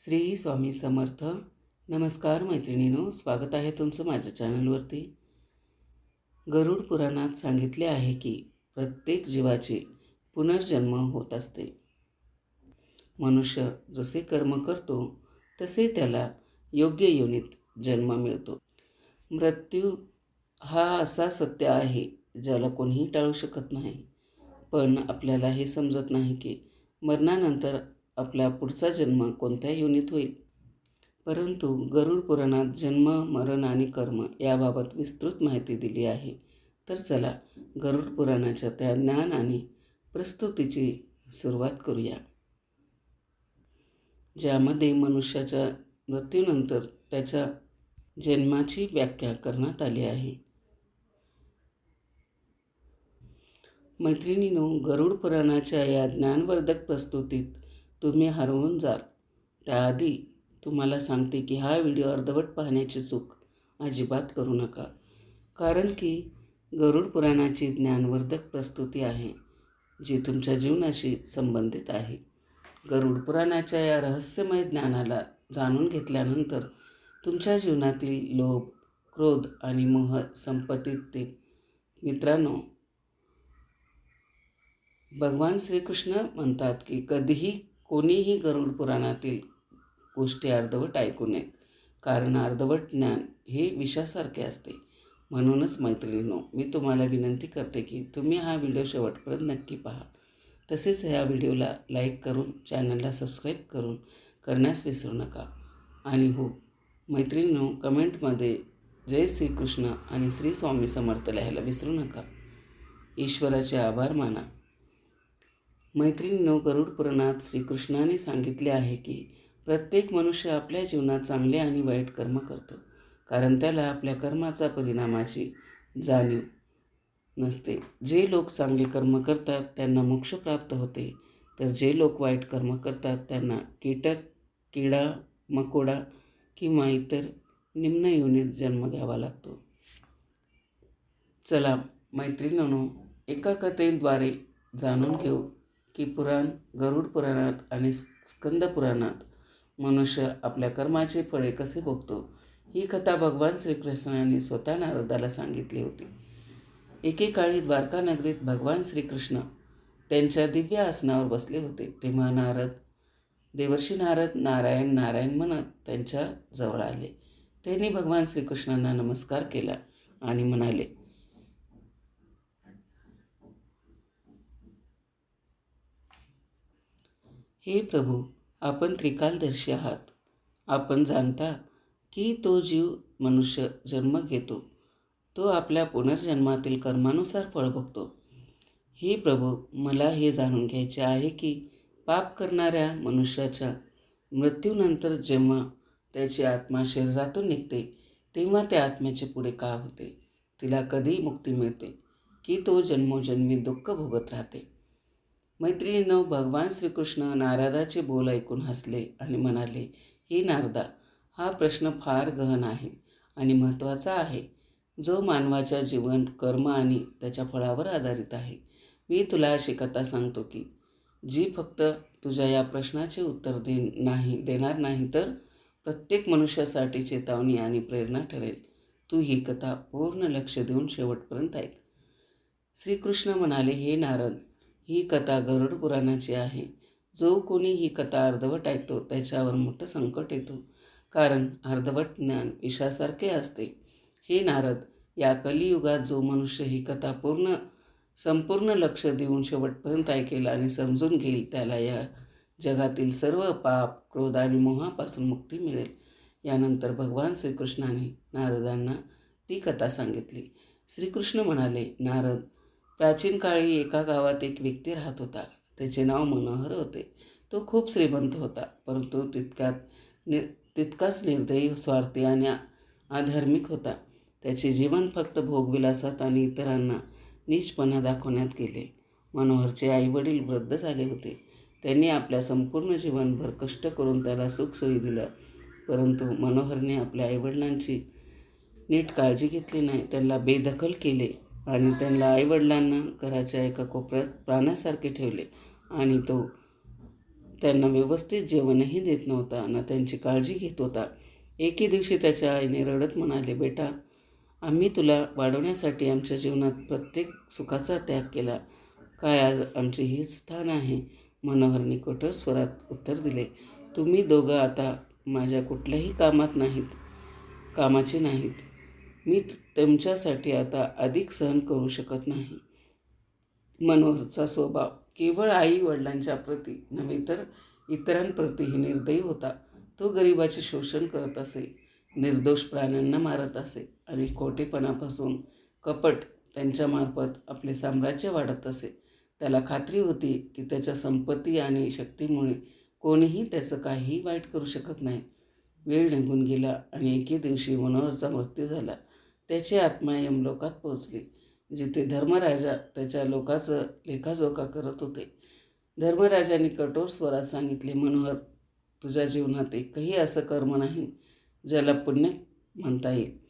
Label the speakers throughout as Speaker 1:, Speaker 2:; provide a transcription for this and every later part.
Speaker 1: श्री स्वामी समर्थ. नमस्कार मैत्रिणीनो स्वागत आहे तुमचं माझ्या चॅनलवरती. गरुड पुराणात सांगितले आहे की प्रत्येक जीवाचे पुनर्जन्म होत असते. मनुष्य जसे कर्म करतो तसे त्याला योग्य योनीत जन्म मिळतो. मृत्यू हा असा सत्य आहे ज्याला कोणीही टाळू शकत नाही. पण आपल्याला हे समजत नाही की मरणानंतर आपला पुढचा जन्म कोणत्या योनीत होईल. परंतु गरुड पुराणात जन्म मरण आणि कर्म याबाबत विस्तृत माहिती दिली आहे. तर चला गरुड पुराणाच्या त्या ज्ञान आणि प्रस्तुतीची सुरुवात करूया. ज्यामध्ये मनुष्याच्या मृत्यूनंतर त्याच्या जन्माची व्याख्या करण्यात आली आहे. मैत्रिणीनो गरुड पुराणाच्या या ज्ञानवर्धक प्रस्तुतीत तुम्ही हरवून जाल. त्याआधी तुम्हाला सांगते की हा व्हिडिओ अर्धवट पाहण्याची चूक अजिबात करू नका. कारण की गरुड पुराणाची ज्ञानवर्धक प्रस्तुती आहे जी तुमच्या जीवनाशी संबंधित आहे. गरुड पुराणाच्या या रहस्यमय ज्ञानाला जाणून घेतल्यानंतर तुमच्या जीवनातील लोभ क्रोध आणि मोह संपत्तीतील मित्रांनो भगवान श्रीकृष्ण म्हणतात की कधीही कोणीही गरुड पुराणातील गोष्टी अर्धवट ऐकू नयेत. कारण अर्धवट ज्ञान हे विषासारखे असते. म्हणूनच मैत्रिणींनो मी तुम्हाला विनंती करते की तुम्ही हा व्हिडिओ शेवटपर्यंत नक्की पहा. तसेच ह्या व्हिडिओला लाईक करून चॅनलला सबस्क्राईब करून करण्यास विसरू नका. आणि हो मैत्रिणींनो कमेंटमध्ये जय श्रीकृष्ण आणि श्री स्वामी समर्थ लिहायला विसरू नका. ईश्वराचे आभार माना. मैत्रिणीनो गरुड पुराणात श्रीकृष्णाने सांगितले आहे की प्रत्येक मनुष्य आपल्या जीवनात चांगले आणि वाईट कर्म करतो कारण त्याला आपल्या कर्माचा परिणामाची जाणीव नसते. जे लोक चांगले कर्म करतात त्यांना मोक्ष प्राप्त होते. तर जे लोक वाईट कर्म करतात त्यांना कीटक किडा मकोडा किंवा इतर निम्न योनीत जन्म घ्यावा लागतो. चला मैत्रिणीनो एका कथेद्वारे जाणून घेऊ. की पुराण गरुड पुराणात आणि स्कंद पुराणात मनुष्य आपल्या कर्माचे फळे कसे भोगतो ही कथा भगवान श्रीकृष्णाने स्वतः नारदाला सांगितली होती. एकेकाळी द्वारका नगरीत भगवान श्रीकृष्ण त्यांच्या दिव्य आसनावर बसले होते. तेव्हा नारद देवर्षी नारद नारायण नारायण म्हणत त्यांच्या जवळ आले. त्यांनी भगवान श्रीकृष्णांना नमस्कार केला आणि म्हणाले हे प्रभू आपण त्रिकालदर्शी आहात. आपण जाणता की तो जीव मनुष्य जन्म घेतो. तो आपल्या पुनर्जन्मातील कर्मानुसार फळ बघतो हे प्रभू मला हे जाणून घ्यायचे आहे की पाप करणाऱ्या मनुष्याच्या मृत्यूनंतर जेव्हा त्याची आत्मा शरीरातून निघते तेव्हा त्या आत्म्याचे पुढे का होते? तिला कधी मुक्ती मिळते की तो जन्मोजन्मी दुःख भोगत राहते. मैत्रिणीनं भगवान श्रीकृष्ण नारदाचे बोल ऐकून हसले आणि म्हणाले ही नारदा हा प्रश्न फार गहन आहे आणि महत्त्वाचा आहे. जो मानवाच्या जीवन कर्म आणि त्याच्या फळावर आधारित आहे. मी तुला अशी कथा सांगतो की जी फक्त तुझ्या या प्रश्नाचे उत्तर दे नाही देणार नाही तर प्रत्येक मनुष्यासाठी चेतावणी आणि प्रेरणा ठरेल. तू ही कथा पूर्ण लक्ष देऊन शेवटपर्यंत ऐक. श्रीकृष्ण म्हणाले हे नारद ही कथा गरुड पुराणाची आहे. जो कोणी ही कथा अर्धवट ऐकतो त्याच्यावर मोठं संकट येतो. कारण अर्धवट ज्ञान विषासारखे असते. हे नारद या कलियुगात जो मनुष्य ही कथा पूर्ण संपूर्ण लक्ष देऊन शेवटपर्यंत ऐकेल आणि समजून घेईल त्याला या जगातील सर्व पाप क्रोध आणि मोहापासून मुक्ती मिळेल. यानंतर भगवान श्रीकृष्णाने नारदांना ती कथा सांगितली. श्रीकृष्ण म्हणाले नारद प्राचीन काळी एका गावात एक व्यक्ती राहत होता. त्याचे नाव मनोहर होते. तो खूप श्रीमंत होता परंतु तितक्यात नि तितकाच निर्दयी स्वार्थी आणि आधार्मिक होता. त्याचे जीवन फक्त भोगविलासात आणि इतरांना नीचपणा दाखवण्यात गेले. मनोहरचे आईवडील वृद्ध झाले होते. त्यांनी आपल्या संपूर्ण जीवनभर कष्ट करून त्याला सुखसोयी दिल्या परंतु मनोहरने आपल्या आईवडिलांची नीट काळजी घेतली नाही. त्यांना बेदखल केले. आणि त्यांना आईवडिलांना घराच्या एका कोपऱ्यात प्राण्यासारखे ठेवले. आणि तो त्यांना व्यवस्थित जेवणही देत नव्हता ना त्यांची काळजी घेत होता. एके दिवशी त्याच्या आईने रडत म्हणाले बेटा आम्ही तुला वाढवण्यासाठी आमच्या जीवनात प्रत्येक सुखाचा त्याग केला. काय आज आमचे हेच स्थान आहे? मनोहरनी कठोर स्वरात उत्तर दिले तुम्ही दोघं आता माझ्या कुठल्याही कामात नाहीत. कामाचे नाहीत. मी तुमच्यासाठी आता अधिक सहन करू शकत नाही. मनोहरचा स्वभाव केवळ आई वडिलांच्या प्रती नव्हे तर इतरांप्रतीही निर्दयी होता. तो गरिबाचे शोषण करत असे निर्दोष प्राण्यांना मारत असे आणि खोटेपणापासून कपट त्यांच्यामार्फत आपले साम्राज्य वाढत असे. त्याला खात्री होती की त्याच्या संपत्ती आणि शक्तीमुळे कोणीही त्याचं काहीही वाईट करू शकत नाही. वेळ निघून गेला आणि एके दिवशी मनोहरचा मृत्यू झाला. त्याची आत्मा यमलोकात पोहोचली जिथे धर्मराजा त्याच्या लोकाचं लेखाजोखा करत होते. धर्मराजाने कठोर स्वरात सांगितले मनोहर तुझ्या जीवनात एकही असं कर्म नाही ज्याला पुण्य म्हणता येईल.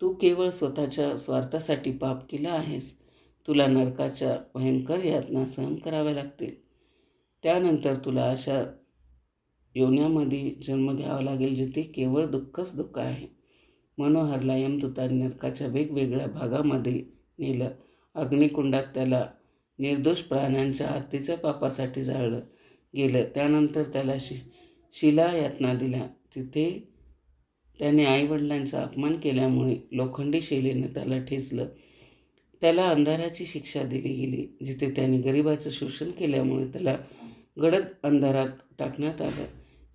Speaker 1: तू केवळ स्वतःच्या स्वार्थासाठी पाप केलं आहेस. तुला नरकाच्या भयंकर यातना सहन कराव्या लागतील. त्यानंतर तुला अशा योन्यामध्ये जन्म घ्यावा लागेल जिथे केवळ दुःखच दुःख आहे. मनोहरला यमदूतांनी नरकाच्या वेगवेगळ्या भागामध्ये नेलं. अग्निकुंडात त्याला निर्दोष प्राण्यांच्या हत्तीच्या पापासाठी जाळलं गेलं. त्यानंतर त्याला शि शिला यातना दिल्या. तिथे त्याने आईवडिलांचा अपमान केल्यामुळे लोखंडी शिलेने त्याला ठेचलं. त्याला अंधाराची शिक्षा दिली गेली जिथे त्याने गरिबाचं शोषण केल्यामुळे त्याला गडद अंधारात टाकण्यात आलं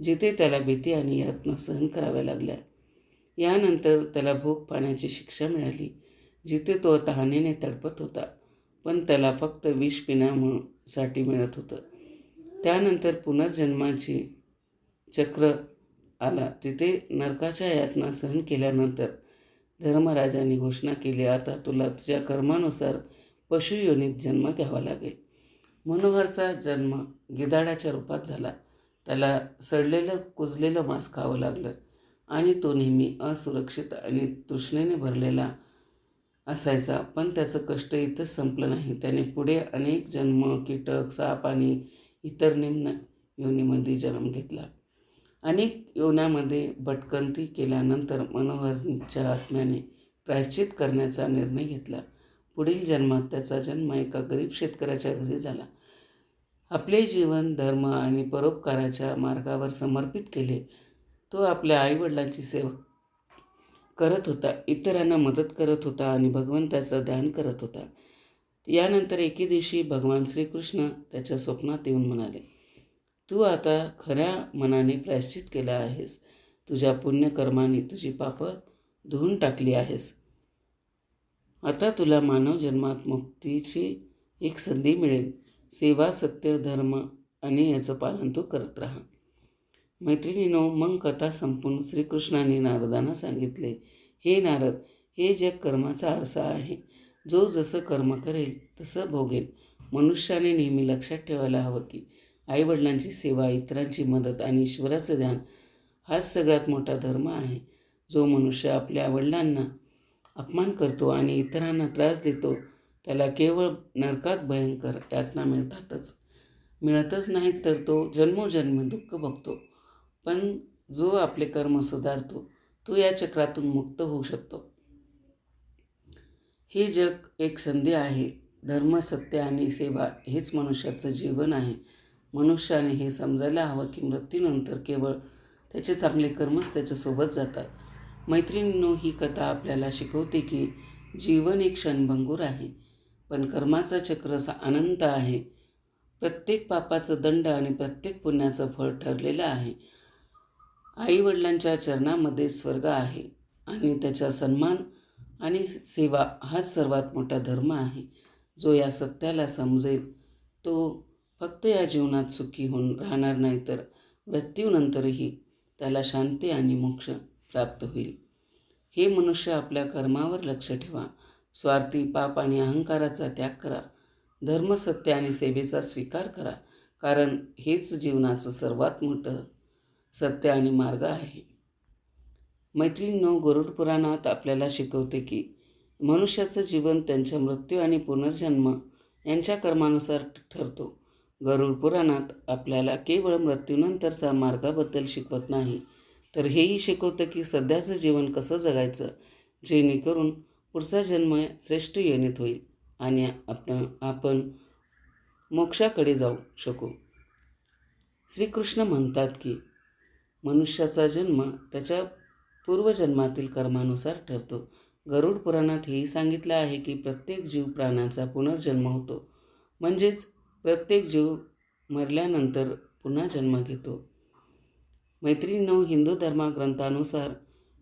Speaker 1: जिथे त्याला भीती आणि यातना सहन कराव्या लागल्या. यानंतर त्याला भूक पाण्याची शिक्षा मिळाली जिथे तो तहानेने तडपत होता. पण त्याला फक्त विष पिण्यासाठी मिळत होतं. त्यानंतर पुनर्जन्माची चक्र आला. तिथे नरकाच्या यातना सहन केल्यानंतर धर्मराजाने घोषणा केली आता तुला तुझ्या कर्मानुसार पशुयोनीत जन्म घ्यावा लागेल. मनोहरचा जन्म गिधाडाच्या रूपात झाला. त्याला सडलेलं कुजलेलं मांस खावं लागलं. आणि तो नेहमी असुरक्षित आणि तृष्णेने भरलेला असायचा. पण त्याचं कष्ट इथंच संपलं नाही. त्याने पुढे अनेक जन्म कीटक साप आणि इतर निम्न योनीमध्ये जन्म घेतला. अनेक योनामध्ये भटकंती केल्यानंतर मनोहरच्या आत्म्याने प्रायश्चित करण्याचा निर्णय घेतला. पुढील जन्मात त्याचा जन्म एका गरीब शेतकऱ्याच्या घरी झाला. आपले जीवन धर्म आणि परोपकाराच्या मार्गावर समर्पित केले. तो आपल्या आईवडिलांची सेवा करत होता. इतरांना मदत करत होता आणि भगवंताचं ध्यान करत होता. यानंतर एके दिवशी भगवान श्रीकृष्ण त्याच्या स्वप्नात येऊन म्हणाले तू आता खऱ्या मनाने प्रायश्चित केला आहेस. तुझ्या पुण्यकर्माने तुझी पापं धुवून टाकली आहेस. आता तुला मानव जन्मात मुक्तीची एक संधी मिळेल. सेवा सत्य धर्म आणि याचं पालन तू करत राहा. मैत्रिणीनो मग कथा संपून श्रीकृष्णाने नारदांना सांगितले हे नारद हे जग कर्माचा आरसा आहे. जो जसं कर्म करेल तसं भोगेल. मनुष्याने नेहमी लक्षात ठेवायला हवं की आईवडिलांची सेवा इतरांची मदत आणि ईश्वराचं ध्यान हाच सगळ्यात मोठा धर्म आहे. जो मनुष्य आपल्या वडिलांना अपमान करतो आणि इतरांना त्रास देतो त्याला केवळ नरकात भयंकर यातना मिळतातच. मिळतच नाहीत तर तो जन्मोजन्म दुःख बघतो पण जो आपले कर्म सुधारतो तो या चक्रातून मुक्त होऊ शकतो. हे जग एक संधी आहे. धर्म सत्य आणि सेवा हेच मनुष्याचं जीवन आहे. मनुष्याने हे समजायला हवं की मृत्यूनंतर केवळ त्याचे चांगले कर्मच त्याच्यासोबत जातात. मैत्रिणींनो ही कथा आपल्याला शिकवते की जीवन एक क्षणभंगूर आहे पण कर्माचा चक्र सा- अनंत आहे. प्रत्येक पापाचं दंड आणि प्रत्येक पुण्याचं फळ ठरलेलं आहे. आईवडिलांच्या चरणामध्ये स्वर्ग आहे आणि त्याचा सन्मान आणि सेवा हाच सर्वात मोठा धर्म आहे जो या सत्याला समजेल. तो फक्त या जीवनात सुखी होऊन राहणार नाही तर मृत्यूनंतरही त्याला शांती आणि मोक्ष प्राप्त होईल. हे मनुष्य आपल्या कर्मावर लक्ष ठेवा. स्वार्थी पाप आणि अहंकाराचा त्याग करा. धर्म सत्य आणि सेवेचा स्वीकार करा. कारण हेच जीवनाचं सर्वात मोठं सत्य आणि मार्ग आहे. मैत्रिणींनो गरुड पुराणात आपल्याला शिकवते की मनुष्याचं जीवन त्यांच्या मृत्यू आणि पुनर्जन्म यांच्या कर्मानुसार ठरतो. गरुड पुराणात आपल्याला केवळ मृत्यूनंतरचा मार्गाबद्दल शिकवत नाही तर हेही शिकवतं की सध्याचं जीवन कसं जगायचं जेणेकरून पुढचा जन्म श्रेष्ठ येणीत होईल आणि आपण आपण मोक्षाकडे जाऊ शकू. श्रीकृष्ण म्हणतात की मनुष्याचा जन्म त्याच्या पूर्वजन्मातील कर्मानुसार ठरतो. गरुड पुराणात हेही सांगितलं आहे की प्रत्येक जीव प्राण्याचा पुनर्जन्म होतो. म्हणजेच प्रत्येक जीव मरल्यानंतर पुन्हा जन्म घेतो. मैत्रिणीनो हिंदू धर्मग्रंथानुसार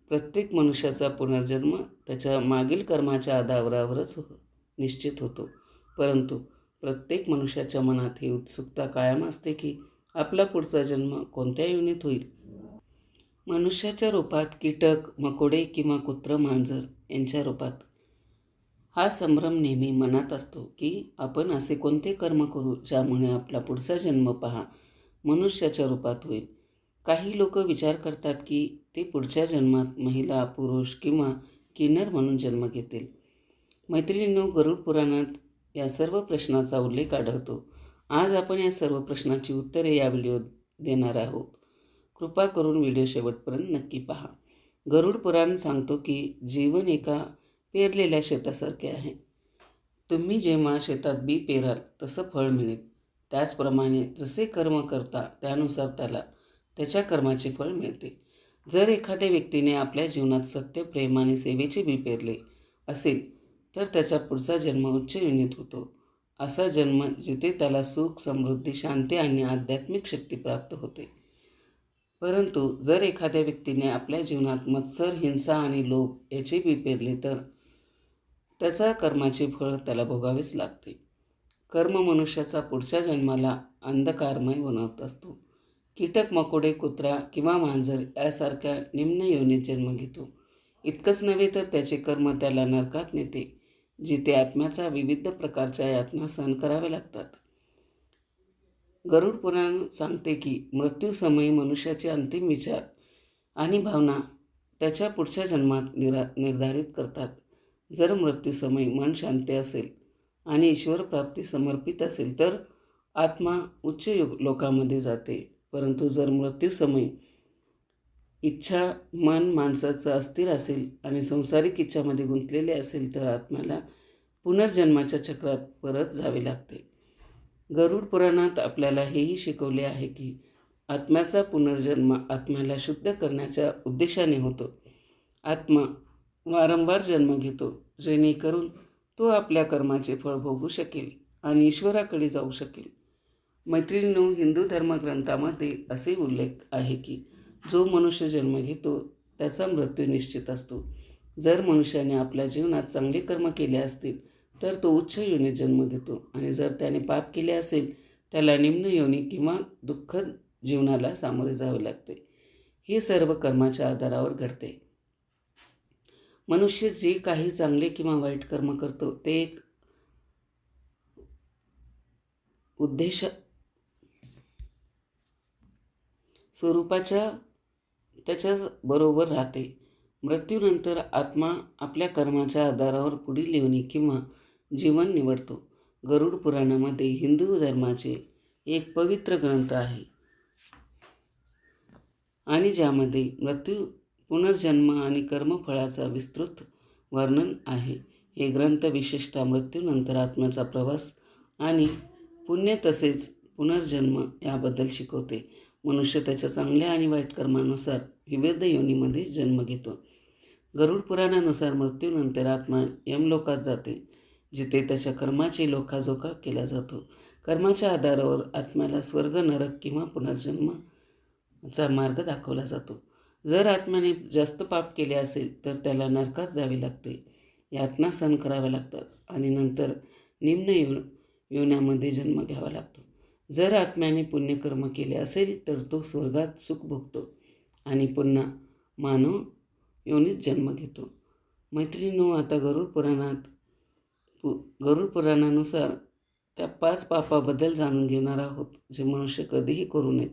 Speaker 1: प्रत्येक मनुष्याचा पुनर्जन्म त्याच्या मागील कर्माच्या आधारावरच हो-, निश्चित होतो. परंतु प्रत्येक मनुष्याच्या मनात ही उत्सुकता कायम असते की आपला पुढचा जन्म कोणत्या योनीत होईल? मनुष्याच्या रूपात कीटक मकोडे किंवा कुत्र मांजर यांच्या रूपात. हा संभ्रम नेहमी मनात असतो की आपण असे कोणते कर्म करू ज्यामुळे आपला पुढचा जन्म पहा मनुष्याच्या रूपात होईल. काही लोक विचार करतात की ते पुढच्या जन्मात महिला पुरुष किंवा किन्नर म्हणून जन्म घेतील. मैत्रिणींनो गरुड पुराणात या सर्व प्रश्नाचा उल्लेख आढळतो. आज आपण या सर्व प्रश्नांची उत्तरे या व्हिडिओ देणार आहोत. कृपा करून व्हिडिओ शेवटपर्यंत नक्की पहा. गरुड पुराण सांगतो की जीवन एका पेरलेल्या शेतासारखे आहे. तुम्ही जेव्हा शेतात बी पेराल तसं फळ मिळेल. त्याचप्रमाणे जसे कर्म करता त्यानुसार त्याला त्याच्या कर्माचे फळ मिळते. जर एखाद्या व्यक्तीने आपल्या जीवनात सत्य प्रेम आणि सेवेचे बी पेरले असेल तर त्याचा पुढचा जन्म उच्च युनित होतो. असा जन्म जिथे त्याला सुख समृद्धी शांती आणि आध्यात्मिक शक्ती प्राप्त होते. परंतु जर एखाद्या व्यक्तीने आपल्या जीवनात मत्सर हिंसा आणि लोभ याचे बी पेरले तर त्याचा कर्माचे फळ त्याला भोगावेच लागते. कर्म मनुष्याचा पुढच्या जन्माला अंधकारमय बनवत असतो. कीटक मकोडे कुत्रा किंवा मांजर यासारख्या निम्न योनीत जन्म घेतो. इतकंच नव्हे तर त्याचे कर्म त्याला नरकात नेते जिथे आत्म्याचा विविध प्रकारच्या यातना सहन कराव्या लागतात. गरुड पुराण सांगते की मृत्यूसमयी मनुष्याचे अंतिम विचार आणि भावना त्याच्या पुढच्या जन्मात निरा निर्धारित करतात. जर मृत्यूसमयी मन शांती असेल आणि ईश्वर प्राप्ती समर्पित असेल तर आत्मा उच्च युग लोकामध्ये जाते. परंतु जर मृत्यूसमयी इच्छा मन माणसाचं अस्थिर असेल आणि संसारिक इच्छामध्ये गुंतलेले असेल तर आत्म्याला पुनर्जन्माच्या चक्रात परत जावे लागते. गरुड पुराणात आपल्याला हेही शिकवले आहे की आत्म्याचा पुनर्जन्म आत्म्याला शुद्ध करण्याच्या उद्देशाने होतो. आत्मा वारंवार जन्म घेतो जेणेकरून तो आपल्या कर्माचे फळ भोगू शकेल आणि ईश्वराकडे जाऊ शकेल. मैत्रिणींनो हिंदू धर्मग्रंथामध्ये असे उल्लेख आहे की जो मनुष्य जन्म घेतो त्याचा मृत्यू निश्चित असतो. जर मनुष्याने आपल्या जीवनात चांगले कर्म केले असतील तर तो उच्च योनीत जन्म घेतो. आणि जर त्याने पाप केले असेल त्याला निम्न योनी किंवा दुःखद जीवनाला सामोरे जावे लागते. हे सर्व कर्माच्या आधारावर घडते. मनुष्य जे काही चांगले किंवा वाईट कर्म करतो ते एक उद्देश स्वरूपाच्या त्याच्या बरोबर राहते. मृत्यूनंतर आत्मा आपल्या कर्माच्या आधारावर पुढील योनी किंवा जीवन निवडतो. गरुड पुराणामध्ये हिंदू धर्माचे एक पवित्र ग्रंथ आहे. आणि ज्यामध्ये मृत्यू पुनर्जन्म आणि कर्मफळाचा विस्तृत वर्णन आहे. हे ग्रंथ विशेषतः मृत्यूनंतर आत्म्याचा प्रवास आणि पुण्य तसेच पुनर्जन्म याबद्दल शिकवते. मनुष्य त्याच्या चांगल्या आणि वाईट कर्मानुसार विविध योनीमध्ये जन्म घेतो. गरुड पुराणानुसार मृत्यूनंतर आत्मा यमलोकात जाते. जिथे त्याच्या कर्माची लोकाजोका केला जातो. कर्माच्या आधारावर आत्म्याला स्वर्ग नरक किंवा पुनर्जन्माचा मार्ग दाखवला जातो. जर आत्म्याने जास्त पाप केले असेल तर त्याला नरकात जावे लागते. यातना सहन कराव्या लागतात आणि नंतर निम्न येऊन योन्यामध्ये जन्म घ्यावा लागतो. जर आत्म्याने पुण्यकर्म केले असेल तर तो स्वर्गात सुख भोगतो आणि पुन्हा मानव योनीत जन्म घेतो. मैत्रिणीनो आता गरुड पुराणात पु गरुड पुराणानुसार त्या पाच पापाबद्दल जाणून घेणार आहोत जे मनुष्य कधीही करू नयेत.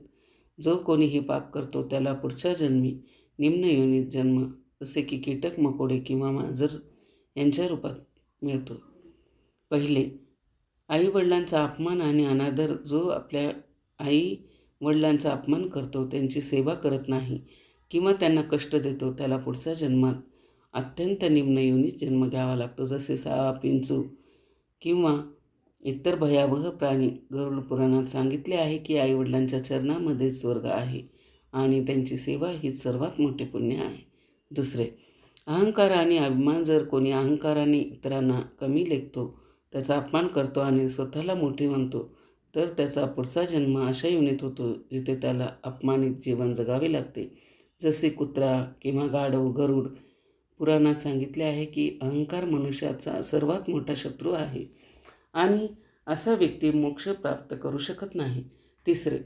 Speaker 1: जो कोणी हे पाप करतो त्याला पुढच्या जन्मी निम्न योनीत जन्म जसे की कीटक मकोडे किंवा मांजर यांच्या रूपात मिळतो. पहिले आईवडिलांचा अपमान आणि अनादर जो आपल्या आई वडिलांचा अपमान करतो त्यांची सेवा करत नाही किंवा त्यांना कष्ट देतो त्याला पुढच्या जन्मात अत्यंत निम्न येऊनच जन्म घ्यावा लागतो. जसे साप पिंचू किंवा इतर भयावह प्राणी गरुड पुराणात सांगितले आहे की आईवडिलांच्या चरणामध्ये स्वर्ग आहे आणि त्यांची सेवा ही सर्वात मोठे पुण्य आहे. दुसरे अहंकार आणि अभिमान जर कोणी अहंकाराने इतरांना कमी लेखतो त्याचा अपमान करतो आणि स्वतःला मोठी म्हणतो तर त्याचा पुढचा जन्म अशा युनित होतो जिथे त्याला अपमानित जीवन जगावे लागते. जसे कुत्रा किंवा गाढव गरुड पुराणात सांगितले आहे की अहंकार मनुष्याचा सर्वात मोठा शत्रू आहे. आणि असा व्यक्ती मोक्ष प्राप्त करू शकत नाही. तिसरे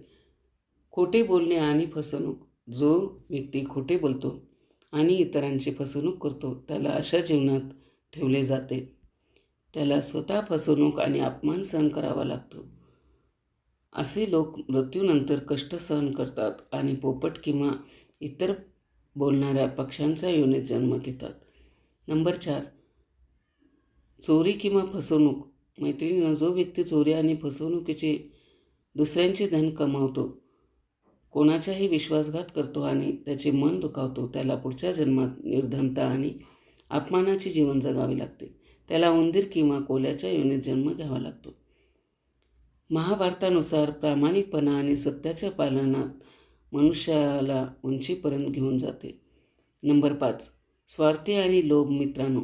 Speaker 1: खोटे बोलणे आणि फसवणूक. जो व्यक्ती खोटे बोलतो आणि इतरांची फसवणूक करतो त्याला अशा जीवनात ठेवले जाते. त्याला स्वतः फसवणूक आणि अपमान सहन करावा लागतो. असे लोक मृत्यूनंतर कष्ट सहन करतात आणि पोपट किंवा इतर बोलणाऱ्या पक्ष्यांचा योनीत जन्म घेतात. नंबर चार चोरी किंवा फसवणूक. मैत्रिणीनं जो व्यक्ती चोरी आणि फसवणुकीचे दुसऱ्यांचे धन कमावतो कोणाचाही विश्वासघात करतो आणि त्याचे मन दुखावतो त्याला पुढच्या जन्मात निर्धनता आणि अपमानाचे जीवन जगावे लागते. त्याला उंदीर किंवा कोल्याच्या योनीत जन्म घ्यावा लागतो. महाभारतानुसार प्रामाणिकपणा आणि सत्याच्या पालनात मनुष्याला उंचीपर्यंत घेऊन जाते. नंबर पाच. स्वार्थी आणि लोभ मित्रांनो.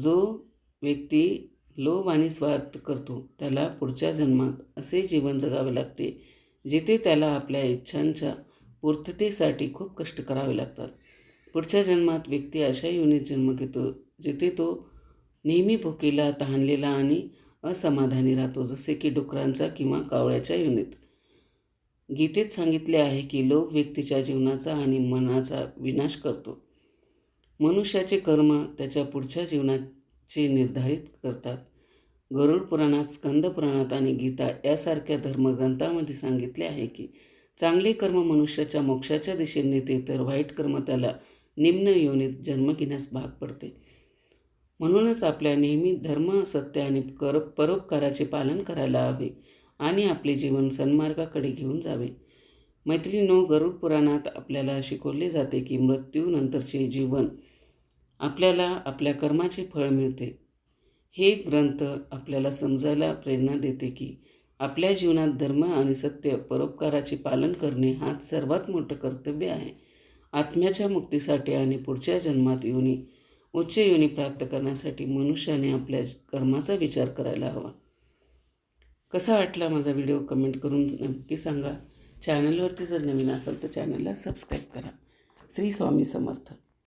Speaker 1: जो व्यक्ती लोभ आणि स्वार्थ करतो त्याला पुढच्या जन्मात असे जीवन जगावे लागते जिथे त्याला आपल्या इच्छांच्या पूर्ततेसाठी खूप कष्ट करावे लागतात. पुढच्या जन्मात व्यक्ती अशा योनीत जन्म घेतो जिथे तो नेहमी भुकेला तहानलेला आणि असमाधानी राहतो जसे की डुकरांचा किंवा कावळ्याच्या योनीत. गीतेत सांगितले आहे की लोभ व्यक्तीच्या जीवनाचा आणि मनाचा विनाश करतो. मनुष्याचे कर्म त्याच्या पुढच्या जीवनाचे निर्धारित करतात. गरुड पुराणात स्कंद पुराणात आणि गीता यासारख्या धर्मग्रंथामध्ये सांगितले आहे की चांगले कर्म मनुष्याच्या मोक्षाच्या दिशेने नेते तर वाईट कर्म त्याला निम्न योनीत जन्म घेण्यास भाग पडते. म्हणूनच आपल्या नेहमी धर्म सत्य आणि कर परोपकाराचे पालन करायला हवे. आणि आपले जीवन सन्मार्गाकडे घेऊन जावे. मैत्रिणीनो गरुड पुराणात आपल्याला शिकवले जाते की मृत्यूनंतरचे जीवन आपल्याला आपल्या कर्माचे फळ मिळते. हे ग्रंथ आपल्याला समजायला प्रेरणा देते की आपल्या जीवनात धर्म आणि सत्य परोपकाराचे पालन करणे हाच सर्वात मोठं कर्तव्य आहे. आत्म्याच्या मुक्तीसाठी आणि पुढच्या जन्मात योनी उच्च योनी प्राप्त करण्यासाठी मनुष्याने आपल्या कर्माचा विचार करायला हवा. कसा वाटला माझा व्हिडिओ? कमेंट करून नक्की सांगा. चॅनलवरती जर नवीन असाल तर चॅनलला सबस्क्राईब करा. श्री स्वामी समर्थ.